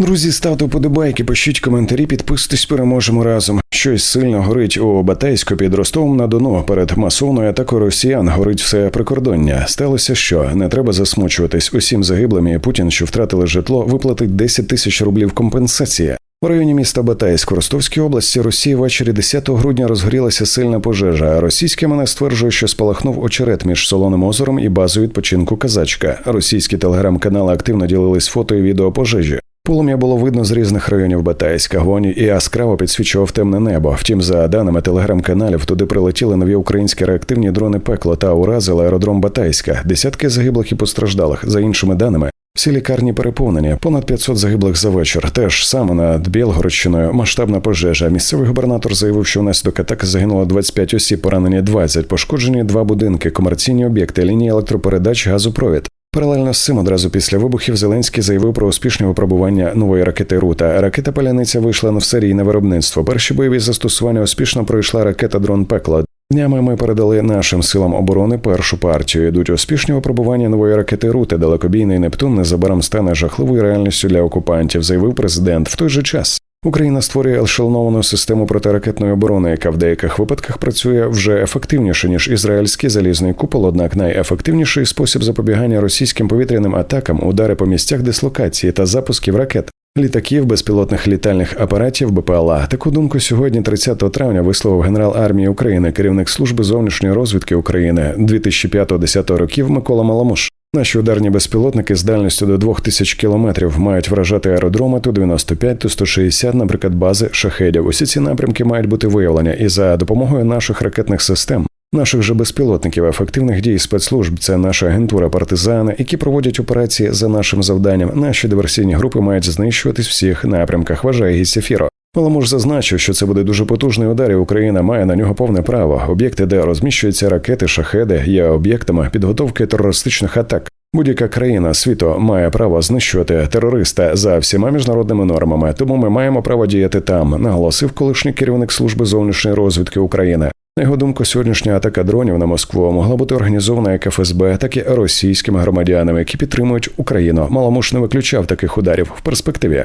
Друзі, ставте вподобайки, пишіть коментарі, підписуйтесь, переможемо разом. Щось сильно горить у Батайську під Ростовом на Дону. Перед масовною атакою росіян горить все прикордоння. Сталося, що не треба засмучуватись усім загиблим. І Путін, що втратили житло, виплатить 10 тисяч рублів компенсації. У районі міста Батайськ Ростовській області Росії ввечері 10 грудня розгорілася сильна пожежа. а Російське мене стверджує, що спалахнув очерет між солоним озером і базою відпочинку Казачка. Російські телеграм-канали активно ділились фото і відео пожежі. Полум'я було видно з різних районів Батайська. Гоні і яскраво підсвічував темне небо. Втім, за даними телеграм-каналів, туди прилетіли нові українські реактивні дрони пекло та уразили аеродром Батайська. Десятки загиблих і постраждалих. За іншими даними, всі лікарні переповнені. Понад 500 загиблих за вечір. Теж саме над Білгородщиною масштабна пожежа. Місцевий губернатор заявив, що внаслідок атаки загинуло 25 осіб, поранені 20, пошкоджені два будинки, комерційні об'єкти, лінії електропередач, газопровід. Паралельно з цим одразу після вибухів Зеленський заявив про успішне випробування нової ракети Рута. Ракета Паляниця вийшла на серійне виробництво. Перші бойові застосування успішно пройшла ракета Дрон Пекло. Днями ми передали нашим силам оборони першу партію. Йдуть успішні випробування нової ракети Рута. Далекобійний Нептун незабаром стане жахливою реальністю для окупантів, заявив президент. В той же час Україна створює ешелоновану систему протиракетної оборони, яка в деяких випадках працює вже ефективніше ніж ізраїльський залізний купол. Однак найефективніший спосіб запобігання російським повітряним атакам удари по місцях дислокації та запусків ракет. Літаків, безпілотних літальних апаратів БПЛА. Таку думку сьогодні, 30 травня, висловив генерал армії України, керівник служби зовнішньої розвідки України 2005-10 років Микола Маламуш. Наші ударні безпілотники з дальністю до 2000 кілометрів мають вражати аеродроми ту 95 ту 160, наприклад, бази шахедів. Усі ці напрямки мають бути виявлені, і за допомогою наших ракетних систем. Наших же безпілотників, ефективних дій спецслужб, це наша агентура партизани, які проводять операції за нашим завданням. Наші диверсійні групи мають знищуватись всіх напрямках. Вважає Гіссефіро. Маламуш зазначив, що це буде дуже потужний удар, і Україна має на нього повне право. Об'єкти, де розміщуються ракети, шахеди, є об'єктами підготовки терористичних атак. Будь-яка країна світу має право знищувати терориста за всіма міжнародними нормами, тому ми маємо право діяти там, наголосив колишній керівник служби зовнішньої розвідки України. На його думку, сьогоднішня атака дронів на Москву могла бути організована як ФСБ, так і російськими громадянами, які підтримують Україну. Маломуш не виключав таких ударів в перспективі.